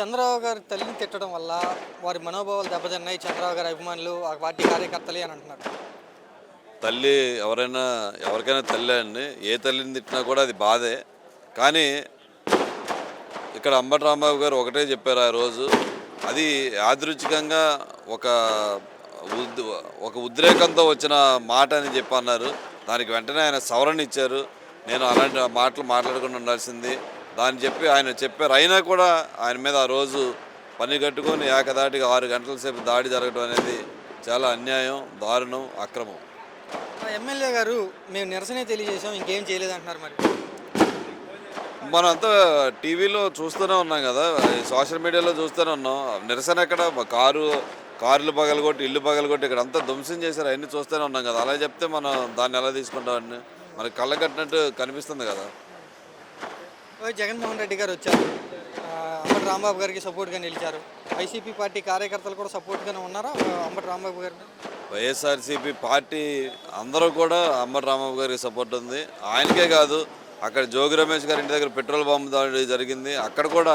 చంద్రబాబు గారి తల్లిని తిట్టడం వల్ల వారి మనోభావాలు దెబ్బతిన్నాయి. చంద్రబాబు గారి అభిమానులు ఆ పార్టీ కార్యకర్తలే అని అంటున్నారు. తల్లి ఎవరైనా ఎవరికైనా తల్లి అండి. ఏ తల్లిని తిట్టినా కూడా అది బాధే. కానీ ఇక్కడ అంబటి రాంబాబు గారు ఒకటే చెప్పారు ఆ రోజు. అది యాదృచ్ఛికంగా ఒక ఉద్ ఒక ఉద్రేకంతో వచ్చిన మాట అని చెప్పి అన్నారు. దానికి వెంటనే ఆయన సవరణ ఇచ్చారు. నేను అలాంటి మాటలు మాట్లాడకుండా ఉండాల్సింది. దాన్ని చెప్పి ఆయన చెప్పారు. అయినా కూడా ఆయన మీద ఆ రోజు పని కట్టుకొని ఏకదాటిగా ఆరు గంటల సేపు దాడి జరగడం అనేది చాలా అన్యాయం దారుణం అక్రమం. ఎమ్మెల్యే గారు మేము నిరసనే తెలియజేసాం ఇంకేం చేయలేదు అంటున్నారు మరి. మనంతా టీవీలో చూస్తూనే ఉన్నాం కదా సోషల్ మీడియాలో చూస్తూనే ఉన్నాం. నిరసన ఎక్కడ? కారు కార్లు పగలగొట్టి ఇల్లు పగలగొట్టి ఇక్కడ అంతా ధ్వంసం చేశారు. అవన్నీ చూస్తూనే ఉన్నాం కదా. అలా చెప్తే మనం దాన్ని ఎలా తీసుకుంటామని మనకి కళ్ళ కట్టినట్టు కనిపిస్తుంది కదా. జగన్మోహన్ రెడ్డి గారు వచ్చారు. అంబటి రాంబాబు గారికి సపోర్ట్గా నిలిచారు. వైసీపీ పార్టీ కార్యకర్తలు కూడా సపోర్ట్గానే ఉన్నారా? అంబటి రాంబాబు గారు? వైఎస్ఆర్సీపీ పార్టీ అందరూ కూడా అంబటి రామబాబు గారికి సపోర్ట్ ఉంది. ఆయనకే కాదు అక్కడ జోగి రమేష్ గారి ఇంటి దగ్గర పెట్రోల్ బాంబు దాడి జరిగింది. అక్కడ కూడా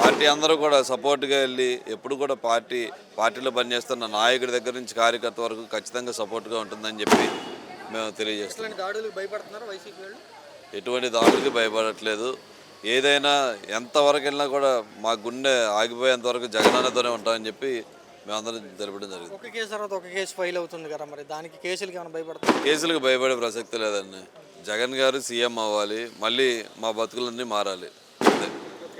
పార్టీ అందరూ కూడా సపోర్ట్గా వెళ్ళి ఎప్పుడు కూడా పార్టీ పార్టీలో పనిచేస్తున్న నాయకుడి దగ్గర నుంచి కార్యకర్త వరకు ఖచ్చితంగా సపోర్ట్గా ఉంటుందని చెప్పి మేము తెలియజేస్తున్నాం. ఎటువంటి దాడులకి భయపడట్లేదు. ఏదైనా ఎంతవరకు వెళ్ళినా కూడా మా గుండె ఆగిపోయేంత వరకు జగనన్నతోనే ఉంటామని చెప్పి మేమందరం జరపడం జరిగింది. ఒక కేసు తర్వాత ఒక కేసు ఫైల్ అవుతుంది కదా మరి? దానికి కేసులకి ఏమైనా కేసులకు భయపడే ప్రసక్తి లేదండి. జగన్ గారు సీఎం అవ్వాలి మళ్ళీ మా బతుకులన్నీ మారాలి.